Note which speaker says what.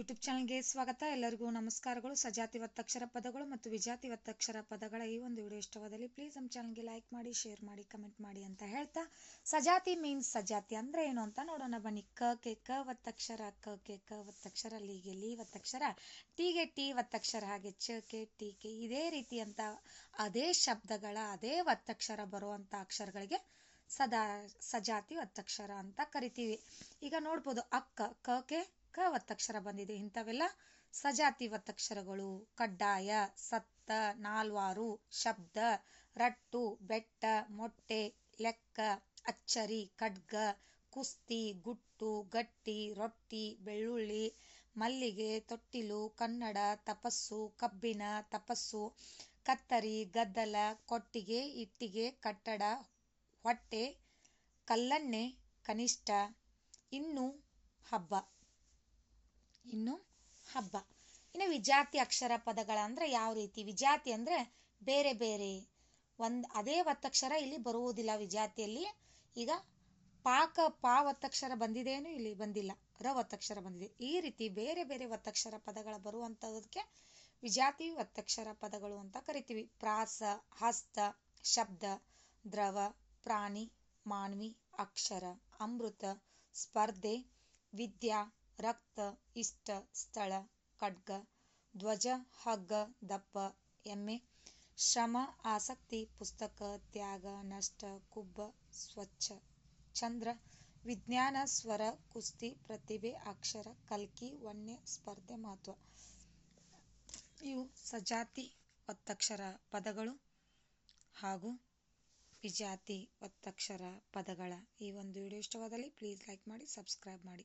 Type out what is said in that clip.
Speaker 1: YouTube ಚಾನಲ್ಗೆ ಸ್ವಾಗತ. ಎಲ್ಲರಿಗೂ ನಮಸ್ಕಾರಗಳು. ಸಜಾತಿ ಒತ್ತಕ್ಷರ ಪದಗಳು ಮತ್ತು ವಿಜಾತಿ ಒತ್ತಕ್ಷರ ಪದಗಳ ಈ ಒಂದು ವಿಡಿಯೋ ಇಷ್ಟವಾದಲ್ಲಿ ಪ್ಲೀಸ್ ನಮ್ಮ ಚಾನಲ್ಗೆ ಲೈಕ್ ಮಾಡಿ ಶೇರ್ ಮಾಡಿ ಕಮೆಂಟ್ ಮಾಡಿ ಅಂತ ಹೇಳ್ತಾ. ಸಜಾತಿ ಮೀನ್ಸ್ ಸಜಾತಿ ಅಂದ್ರೆ ಏನು ಅಂತ ನೋಡೋಣ. ಬನ್ನಿ. ಕ ಕೆ ಕ ಒತ್ತಕ್ಷರ ಕ ಕೆ ಕ ಒತ್ತಕ್ಷರ ಲೀಗೆ ಲೀ ಒತ್ತಕ್ಷರ ಟಿಗೆ ಟಿ ಒತ್ತಕ್ಷರ ಹಾಗೆ ಚ ಕೆ ಟಿ ಕೆ ಇದೇ ರೀತಿಯಂತ ಅದೇ ಶಬ್ದಗಳ, ಅದೇ ಒತ್ತಕ್ಷರ ಬರುವಂತ ಅಕ್ಷರಗಳಿಗೆ ಸದಾ ಸಜಾತಿ ಒತ್ತಕ್ಷರ ಅಂತ ಕರಿತೀವಿ. ಈಗ ನೋಡ್ಬೋದು ಅಕ್ಕ, ಕ ಕೆ ಕ ಒತ್ತಕ್ಷರ ಬಂದಿದೆ. ಇಂಥವೆಲ್ಲ ಸಜಾತಿ ಒತ್ತಕ್ಷರಗಳು ಕಡ್ಡಾಯ, ಸತ್ತ, ನಾಲ್ವಾರು, ಶಬ್ದ, ರಟ್ಟು, ಬೆಟ್ಟ, ಮೊಟ್ಟೆ, ಲೆಕ್ಕ, ಅಚ್ಚರಿ, ಖಡ್ಗ, ಕುಸ್ತಿ, ಗುಟ್ಟು, ಗಟ್ಟಿ, ರೊಟ್ಟಿ, ಬೆಳ್ಳುಳ್ಳಿ, ಮಲ್ಲಿಗೆ, ತೊಟ್ಟಿಲು, ಕನ್ನಡ, ತಪಸ್ಸು ಕಬ್ಬಿನ ತಪಸ್ಸು, ಕತ್ತರಿ, ಗದ್ದಲ, ಕೊಟ್ಟಿಗೆ, ಇಟ್ಟಿಗೆ, ಕಟ್ಟಡ, ಹೊಟ್ಟೆ ಕಲ್ಲಣ್ಣೆ ಕನಿಷ್ಠ, ಇನ್ನು ಹಬ್ಬ. ಇನ್ನು ಹಬ್ಬ. ಇನ್ನು ವಿಜಾತಿ ಅಕ್ಷರ ಪದಗಳ ಅಂದ್ರೆ ಯಾವ ರೀತಿ? ವಿಜಾತಿ ಅಂದ್ರೆ ಬೇರೆ ಬೇರೆ. ಒಂದು ಅದೇ ಒತ್ತಕ್ಷರ ಇಲ್ಲಿ ಬರುವುದಿಲ್ಲ ವಿಜಾತಿಯಲ್ಲಿ. ಈಗ ಪಾಕ ಪಾ ಒತ್ತಕ್ಷರ ಬಂದಿದೇನು ಇಲ್ಲಿ ಬಂದಿಲ್ಲ. ರ ಒತ್ತಕ್ಷರ ಬಂದಿದೆ. ಈ ರೀತಿ ಬೇರೆ ಬೇರೆ ಒತ್ತಕ್ಷರ ಪದಗಳ ಬರುವಂತದಕ್ಕೆ ವಿಜಾತಿ ಒತ್ತಕ್ಷರ ಪದಗಳು ಅಂತ ಕರಿತೀವಿ. ಪ್ರಾಸ, ಹಸ್ತ, ಶಬ್ದ, ದ್ರವ, ಪ್ರಾಣಿ, ಮಾನವಿ, ಅಕ್ಷರ, ಅಮೃತ, ಸ್ಪರ್ಧೆ, ವಿದ್ಯಾ ರಕ್ತ, ಇಷ್ಟ, ಸ್ಥಳ, ಖಡ್ಗ, ಧ್ವಜ, ಹಗ್ಗ, ದಪ್ಪ, ಎಮ್ಮೆ, ಶ್ರಮ, ಆಸಕ್ತಿ, ಪುಸ್ತಕ, ತ್ಯಾಗ, ನಷ್ಟ, ಕುಬ್ಬ, ಸ್ವಚ್ಛ, ಚಂದ್ರ, ವಿಜ್ಞಾನ, ಸ್ವರ, ಕುಸ್ತಿ, ಪ್ರತಿಭೆ, ಅಕ್ಷರ, ಕಲ್ಕಿ, ವನ್ಯ, ಸ್ಪರ್ಧೆ, ಮಹತ್ವ. ಇವು ಸಜಾತಿ ಒತ್ತಕ್ಷರ ಪದಗಳು ಹಾಗೂ ವಿಜಾತಿ ಒತ್ತಕ್ಷರ ಪದಗಳ ಈ ಒಂದು ವಿಡಿಯೋ ಇಷ್ಟವಾದಲ್ಲಿ ಪ್ಲೀಸ್ ಲೈಕ್ ಮಾಡಿ ಸಬ್ಸ್ಕ್ರೈಬ್ ಮಾಡಿ.